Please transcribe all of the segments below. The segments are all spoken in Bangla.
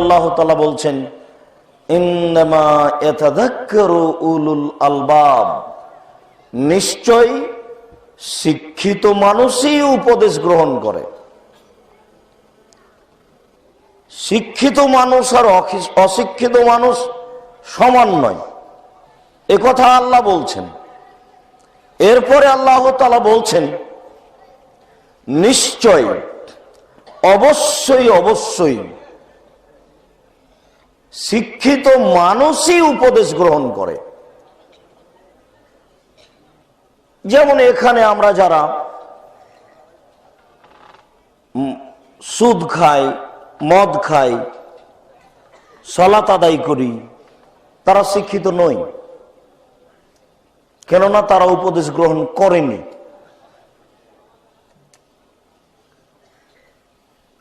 আল্লাহ তালা বলছেন নিশ্চয় শিক্ষিত মানুষই উপদেশ গ্রহণ করে। শিক্ষিত মানুষ আর অশিক্ষিত মানুষ সমান নয়। কথা আল্লাহ বলছেন। এরপরে আল্লাহ তালা বলছেন, নিশ্চয়, অবশ্যই অবশ্যই শিক্ষিত মানুষই উপদেশ গ্রহণ করে। যেমন এখানে আমরা যারা সুদ খাই, মদ খাই সলাত আদায় করি, তারা শিক্ষিত নই। কেননা তারা উপদেশ গ্রহণ করেনি।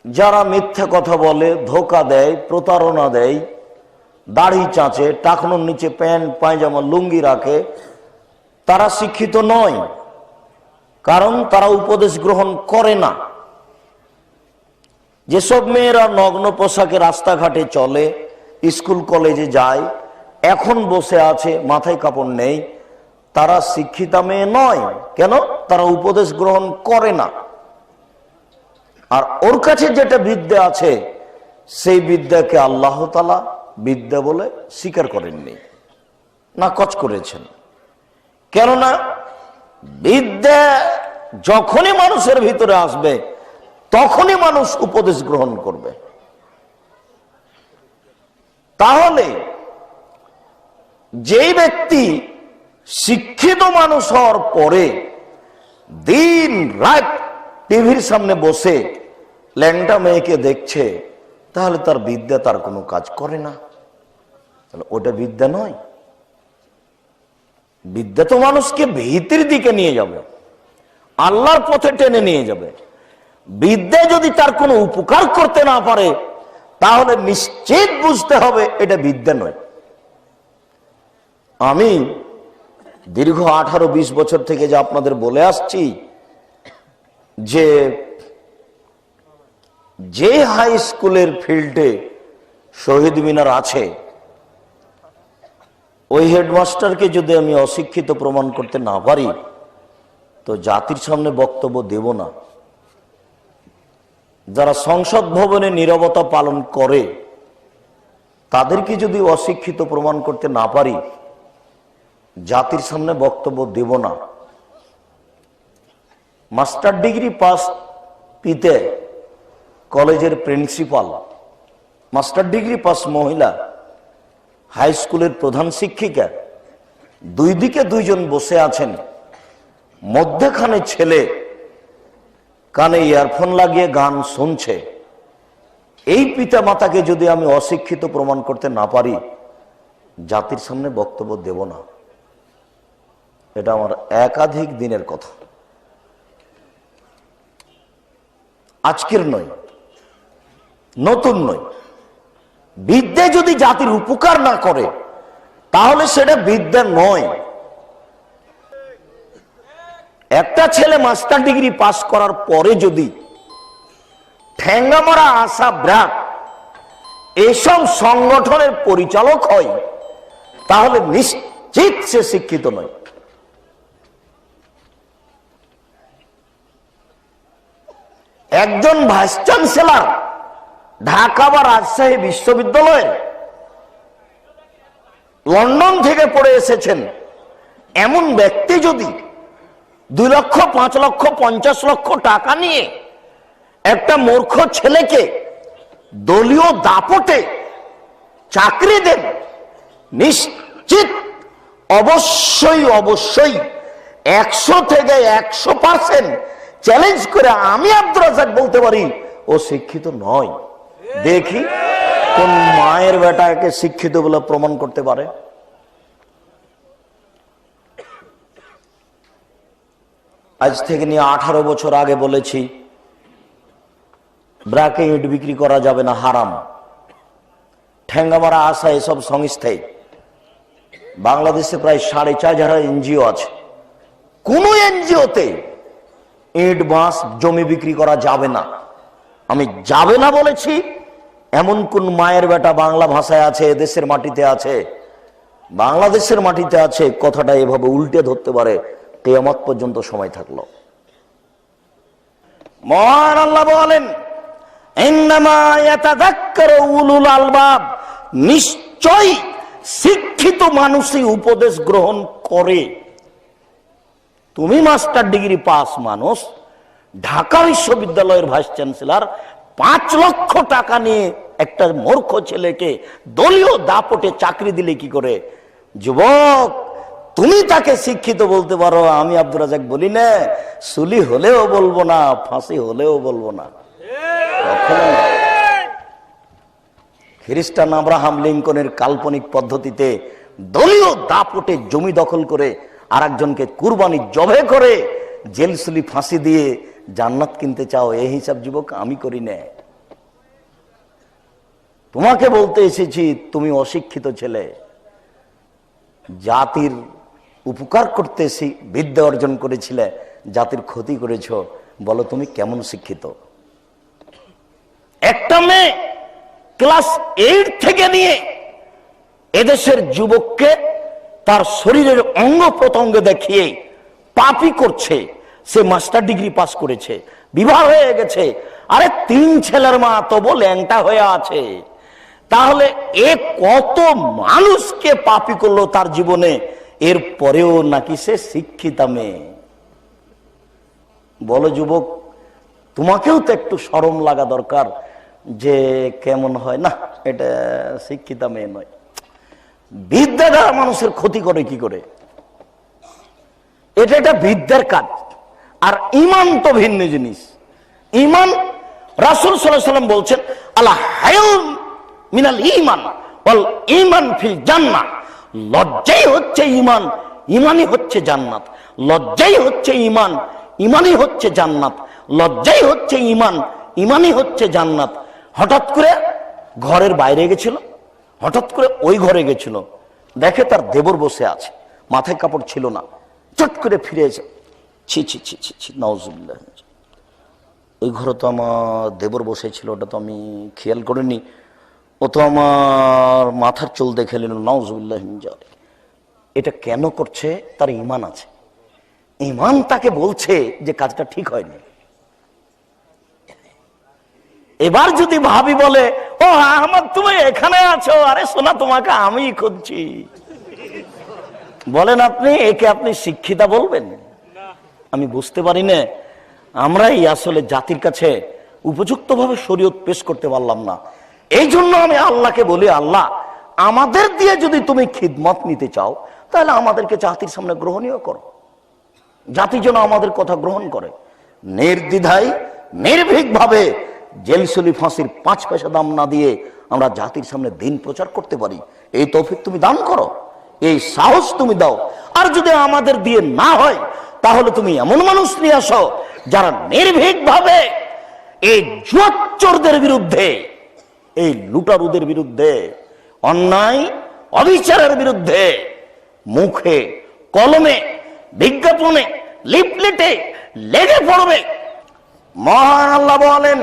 যারা মিথ্যা কথা বলে, ধোকা দেয়, প্রতারণা দেয় দাড়ি চাঁচে, টাকনোর নিচে প্যান্ট, পায়জামা লুঙ্গি রাখে, তারা শিক্ষিত নয়, কারণ তারা উপদেশ গ্রহণ করে না। যেসব মেয়েরা নগ্ন পোশাকে রাস্তাঘাটে চলে, স্কুল কলেজে যায়, এখন বসে আছে, মাথায় কাপড় নেই, তারা শিক্ষিতা মেয়ে নয়। কেন? তারা উপদেশ গ্রহণ করে না। আর ওর কাছে যেটা বিদ্যা আছে, সেই বিদ্যাকে আল্লাহ তালা বিদ্যা বলে স্বীকার করেননি। না কচ করেছেন। কেননা বিদ্যা যখনই মানুষের ভিতরে আসবে, তখনই মানুষ উপদেশ গ্রহণ করবে। তাহলে যেই ব্যক্তি শিক্ষিত মানুষ হওয়ার পরে দিন রাত টিভির সামনে বসে ল্যাংটা মেয়েকে দেখছে, তাহলে তার বিদ্যা তার কোনো কাজ করে না। তাহলে ওটা বিদ্যা নয়। বিদ্যা তো মানুষকে ভীতির দিকে নিয়ে যাবে। আল্লাহর পথে টেনে নিয়ে যাবে। বিদ্যা যদি তার কোনো উপকার করতে না পারে, তাহলে নিশ্চিত বুঝতে হবে এটা বিদ্যা নয়। আমি দীর্ঘ আঠারো বিশ বছর থেকে যে আপনাদের বলে আসছি, যে যে হাই স্কুলের ফিল্ডে শহীদ মিনার আছে ওই হেডমাস্টারকে যদি আমি অশিক্ষিত প্রমাণ করতে না পারি, তো জাতির সামনে বক্তব্য দেব না। যারা সংসদ ভবনে নিরবতা পালন করে, তাদেরকে যদি অশিক্ষিত প্রমাণ করতে না পারি, জাতির সামনে বক্তব্য দেব না। মাস্টার ডিগ্রি পাস পিতে কলেজের প্রিন্সিপাল, মাস্টার ডিগ্রি পাস মহিলা হাই স্কুলের প্রধান শিক্ষিকা, দুই দিকে দুইজন বসে আছেন। মধ্যখানে ছেলে, কানে ইয়ারফোন লাগিয়ে গান শুনছে। এই পিতা মাতাকে যদি আমি অশিক্ষিত প্রমাণ করতে না পারি, জাতির সামনে বক্তব্য দেব না। এটা আমার একাধিক দিনের কথা। আজকের নয়, নতুন নয়। বিদ্যা যদি জাতির উপকার না করে, তাহলে সেটা বিদ্যা নয়। একটা ছেলে মাস্টার ডিগ্রি পাস করার পরে যদি ঠেঙ্গামারা আশা ব্রাক এসব সংগঠনের পরিচালক হয়, তাহলে নিশ্চিত সে শিক্ষিত নয়। একজন ভাইস চ্যান্সেলর ঢাকা বা রাজশাহী বিশ্ববিদ্যালয়ে লন্ডন থেকে পড়ে এসেছেন এমন ব্যক্তি যদি দুই লক্ষ, পাঁচ লক্ষ, পঞ্চাশ লক্ষ টাকা নিয়ে একটা মূর্খ ছেলেকে দলীয় দাপটে চাকরি দেন, নিশ্চিত অবশ্যই অবশ্যই একশো থেকে একশো পার্সেন্ট চ্যালেঞ্জ করে আমি আব্দুল বলতে পারি, ও শিক্ষিত নয়। দেখি কোন মায়ের বেটাকে শিক্ষিত বলে প্রমাণ করতে পারে। আজ থেকে নিয়ে আঠারো বছর আগে বলেছি ব্রাকে ইট বিক্রি করা যাবে না, হারাম। ঠেঙ্গামারা আসা এসব সংস্থায় বাংলাদেশে প্রায় সাড়ে চার হাজার এনজিও আছে। কোন এনজিওতে ইট, বাঁশ, জমি বিক্রি করা যাবে না। আমি যাবে না বলেছি, এমন কোন মায়ের বেটা বাংলা ভাষায় আছে, দেশের মাটিতে আছে, বাংলাদেশের মাটিতে আছে, কথাটা এভাবে উল্টে ধরতে পারে, কেয়ামত পর্যন্ত সময় থাকল। মহান আল্লাহ বলেন আলবাব নিশ্চয় শিক্ষিত মানুষই উপদেশ গ্রহণ করে। তুমি মাস্টার ডিগ্রি পাস মানুষ ঢাকা বিশ্ববিদ্যালয়ের ভাইস চ্যান্সেলর, পাঁচ লক্ষ টাকা নিয়ে একটা মূর্খ ছেলেকে দলীয় দাপটে চাকরি দিলে কি করে যুবক, তুমি তাকে শিক্ষিত বলতে পারো, আমি আব্দুর রাজাক বলি না, সুলি হলেও বলব না, ফাঁসি হলেও বলব না। খ্রিস্টান আব্রাহাম লিঙ্কনের কাল্পনিক পদ্ধতিতে দলীয় দাপটে জমি দখল করে আর একজনকে কুরবানি জবে করে জেলসুলি ফাঁসি দিয়ে জান্নাত কিনতে চাও এই হিসাব যুবক আমি করি না। তোমাকে বলতে এসেছি, তুমি অশিক্ষিত ছেলে। জাতির উপকার করতে বিদ্যা অর্জন করেছিলে, জাতির ক্ষতি করেছ। বলো, তুমি কেমন শিক্ষিত? একটা মেয়ে ক্লাস এইট থেকে নিয়ে এদেশের যুবককে তার শরীরের অঙ্গ প্রত্যঙ্গ দেখিয়ে পাপি করছে। সে মাস্টার ডিগ্রি পাস করেছে। বিবাহ হয়ে গেছে। আরে, তিন ছেলের মা তবু ল্যাংটা হয়ে আছে। তাহলে এ কত মানুষকে পাপি করল তার জীবনে? এর পরেও নাকি সে শিক্ষিতা মেয়ে। বলো যুবক, তোমাকেও তো একটু সরম লাগা দরকার যে কেমন হয়। না, এটা শিক্ষিতা মেয়ে নয়। বিদ্যা দ্বারা মানুষের ক্ষতি করে কি করে? এটা একটা বিদ্যার কাজ। আর ইমান তো ভিন্ন জিনিস। ইমান রাসুল সাল্লাম বলছেন আল্লাহ হায়ুম মিনাল ইমান বল ইমান ফিল জান্নাত লজ্জাই হচ্ছে ইমান ইমানই হচ্ছে জান্নাত। লজ্জাই হচ্ছে ইমান ইমানই হচ্ছে জান্নাত। লজ্জাই হচ্ছে ইমান ইমানই হচ্ছে জান্নাত। হঠাৎ করে ঘরের বাইরে গেছিল, হঠাৎ করে ওই ঘরে গেছিল। দেখে তার দেবর বসে আছে, মাথায় কাপড় ছিল না। চট করে ফিরে এসে ছি ছি ছি ছি ছি, নওজুবিল্লাহ। ওই ঘরে তো আমার দেবর বসেছিল, ওটা তো আমি খেয়াল করিনি। ও তো আমার মাথার চুল দেখে নিল, নওজুবিল্লাহ এটা কেন করছে? তার ইমান আছে। ইমান তাকে বলছে যে কাজটা ঠিক হয়নি। এবার যদি ভাবি বলে, ও আহমদ, তুমি এখানে আছো? আরে সোনা, তোমাকে আমি খুঁজছি। বলেন আপনি, একে আপনি শিক্ষিতা বলবেন? আমি বুঝতে পারি না, আমরাই আসলে জাতির কাছে উপযুক্তভাবে শরীয়ত পেশ করতে পারলাম না। এই জন্য আমি আল্লাহকে বলি, আল্লাহ, আমাদের দিয়ে যদি তুমি খিদমত নিতে চাও, তাহলে আমাদেরকে জাতির সামনে গ্রহণীয় করো। জাতি যেন আমাদের কথা গ্রহণ করে। নির্দ্বিধায়, নির্ভীকভাবে জেলসুলি ফাঁসির পাঁচ পয়সা দাম না দিয়ে আমরা জাতির সামনে দিন প্রচার করতে পারি। এই তৌফিক তুমি দান করো। এই সাহস তুমি দাও। আর যদি আমাদের দিয়ে না হয় তাহলে তুমি এমন মানুষ নিয়ে আসো যারা নির্ভীক নির্ভীকভাবে এই জুয়াচ্চরদের বিরুদ্ধে, এই লুটারুদের বিরুদ্ধে, অন্যায়, অবিচারের বিরুদ্ধে মুখে, কলমে, বিজ্ঞাপনে, লিফলেটে লেগে পড়বে। মহান আল্লাহ বলেন,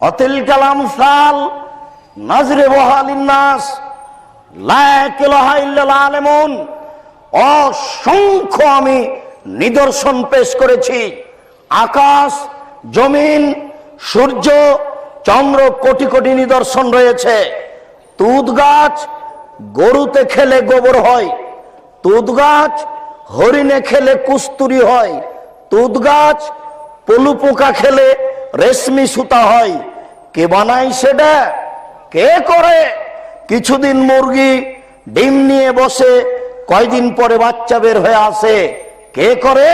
অতিল কালাম সাল নাজরে বহালিন্নাস আলেমন। অসংখ্য আমি নিদর্শন পেশ করেছি। আকাশ, জমিন, সূর্য, চন্দ্র কোটি কোটি নিদর্শন রয়েছে। তুত গাছ গরুতে খেলে গোবর হয়। তুত গাছ হরিণে খেলে কুস্তুরি হয়। তুত গাছ পলু পোকা খেলে রেশমি সুতা হয়। কে বানায় সেটা? কে করে? কিছুদিন মুরগি ডিম নিয়ে বসে কয়দিন পরে বাচ্চা বের হয়ে আসে? কে করে?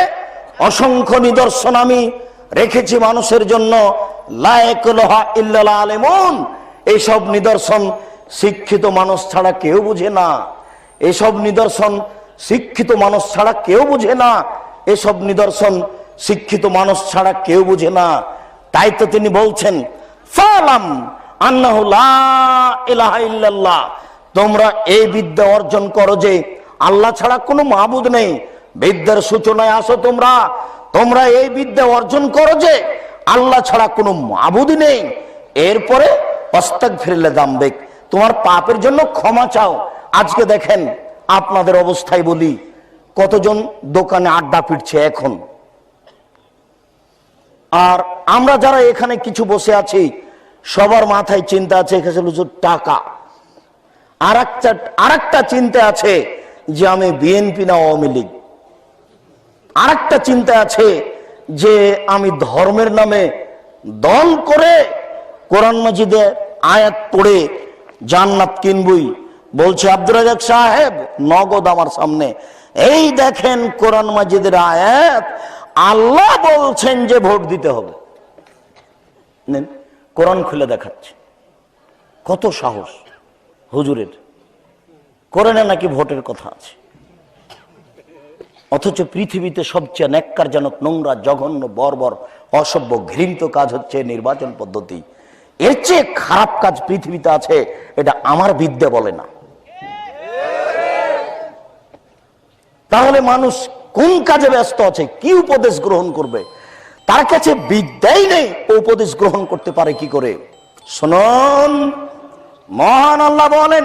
অসংখ্য নিদর্শন আমি রেখেছি মানুষের জন্য। আলেমন। এইসব নিদর্শন শিক্ষিত মানুষ ছাড়া কেউ বুঝে না। এসব নিদর্শন শিক্ষিত মানুষ ছাড়া কেউ বুঝে না। এসব নিদর্শন শিক্ষিত মানুষ ছাড়া কেউ বুঝে না। তাই তো তিনি বলছেন তোমরা এই বিদ্যা অর্জন করো যে আল্লাহ ছাড়া কোনো মাহবুদ নেই। বিদ্যার সূচনায় আসো তোমরা। তোমরা এই বিদ্যা অর্জন করো যে, আল্লাহ ছাড়া কোনো মাহবুদ নেই। এরপরে অস্তাক ফিরলে দামবেক, তোমার পাপের জন্য ক্ষমা চাও। আজকে দেখেন, আপনাদের অবস্থায় বলি, কতজন দোকানে আড্ডা পিটছে এখন? আর আমরা যারা এখানে কিছু বসে আছি, সবার মাথায় চিন্তা আছে টাকা আর একটা আর একটা চিন্তা আছে যে আমি বিএনপি না আওয়ামী লীগ। আর একটা চিন্তা আছে যে আমি ধর্মের নামে দল করে কোরআন মাজিদে আয়াত পড়ে জান্নাত কিনবই। বলছে আব্দুর রাজাক সাহেব, নগদ আমার সামনে। এই দেখেন কোরআন মাজিদের আয়াত, আল্লাহ বলছেন যে ভোট দিতে হবে। কোরআন খুলে দেখাচ্ছে। কত সাহস হুজুরের। কোরআনে নাকি ভোটের কথা আছে। অথচ পৃথিবীতে সবচেয়ে ন্যাক্কারজনক, নোংরা, জঘন্য, বর্বর, অসভ্য, ঘৃণিত কাজ হচ্ছে নির্বাচন পদ্ধতি। এর চেয়ে খারাপ কাজ পৃথিবীতে আছে, এটা আমার বিদ্যা বলে না। তাহলে মানুষ কোন কাজে ব্যস্ত আছে, কি উপদেশ গ্রহণ করবে? তার কাছে বিদ্যাই নেই উপদেশ গ্রহণ করতে পারে কি করে? শুনুন, মহান আল্লাহ বলেন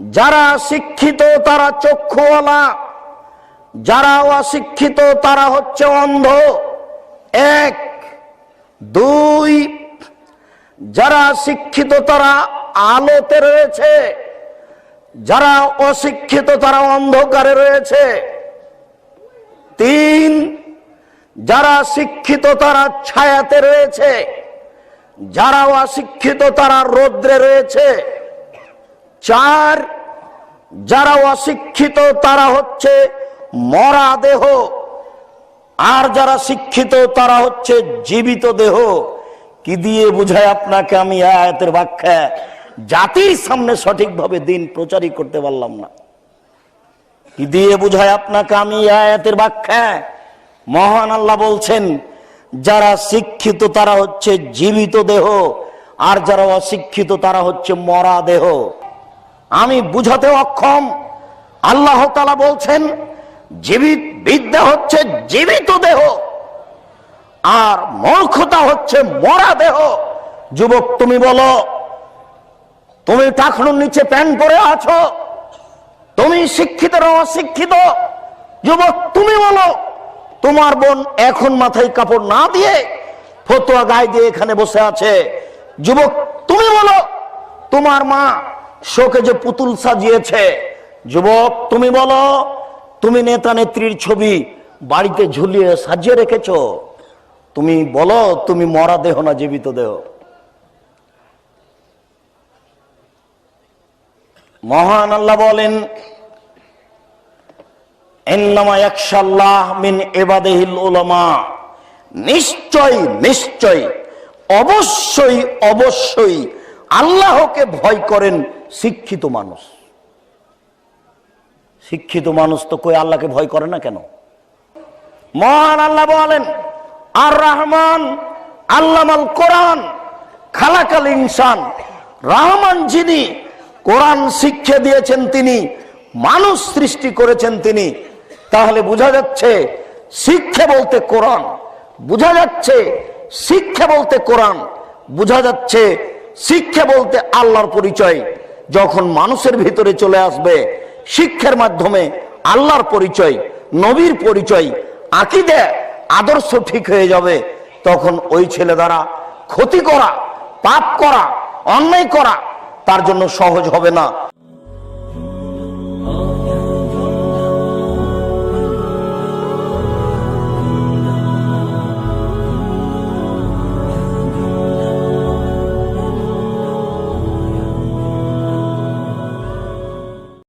যারা শিক্ষিত, তারা চক্ষুওয়ালা। যারা অশিক্ষিত, তারা হচ্ছে অন্ধ। এক। দুই। যারা শিক্ষিত, তারা আলোতে রয়েছে। যারা অশিক্ষিত, তারা অন্ধকারে রয়েছে। তিন। যারা শিক্ষিত, তারা ছায়াতে রয়েছে। যারা অশিক্ষিত, তারা রৌদ্রে রয়েছে। চার, যারা অশিক্ষিত, তারা হচ্ছে মরা দেহ। আর যারা শিক্ষিত, তারা হচ্ছে জীবিত দেহ। কি দিয়ে বুঝায় আপনাকে আমি আয়াতের ব্যাখ্যা? জাতির সামনে সঠিকভাবে দিন প্রচারই করতে পারলাম না। কি দিয়ে বুঝায় আপনাকে আমি আয়াতের ব্যাখ্যা? মহান আল্লাহ বলছেন, যারা শিক্ষিত, তারা হচ্ছে জীবিত দেহ। আর যারা অশিক্ষিত, তারা হচ্ছে মরা দেহ। আমি বুঝাতে অক্ষম। আল্লাহ তালা বলছেন, জীবিত বিদ্যা হচ্ছে জীবিত দেহ, আর মূর্খতা হচ্ছে মরা দেহ। যুবক, তুমি বলো, তুমি টাকনুর নিচে প্যান্ট পরে আছো, তুমি শিক্ষিত অশিক্ষিত? যুবক, তুমি বলো, তোমার বোন এখন মাথায় কাপড় না দিয়ে ফতুয়া গায়ে দিয়ে এখানে বসে আছে। যুবক, তুমি বলো, তোমার মা শোকে যে পুতুল সাজিয়েছে। যুবক, তুমি বলো, তুমি নেতা নেত্রীর ছবি বাড়িতে ঝুলিয়ে সাজিয়ে রেখেছ। তুমি বলো, তুমি মরা দেহ না জীবিত দেহ। মহান আল্লাহ বলেন নিশ্চয় নিশ্চয়, অবশ্যই অবশ্যই আল্লাহকে ভয় করেন শিক্ষিত মানুষ। শিক্ষিত মানুষ তো কই আল্লাহকে ভয় করে না কেন? মহান আল্লাহ বলেন, আর রহমান আল্লামাল কোরআন, খালাকাল ইনসান। রহমান যিনি, কোরআন শিক্ষা দিয়েছেন তিনি, মানুষ সৃষ্টি করেছেন তিনি। তাহলে বোঝা যাচ্ছে, শিক্ষা বলতে কোরআন। বোঝা যাচ্ছে, শিক্ষা বলতে কোরআন। বোঝা যাচ্ছে, শিক্ষা বলতে আল্লাহর পরিচয়। যখন মানুষের ভিতরে চলে আসবে, শিক্ষার মাধ্যমে আল্লাহর পরিচয়, নবীর পরিচয়, আকিদে, আদর্শ ঠিক হয়ে যাবে, তখন ওই ছেলে দ্বারা ক্ষতি করা, পাপ করা, অন্যায় করা, তার জন্য সহজ হবে না।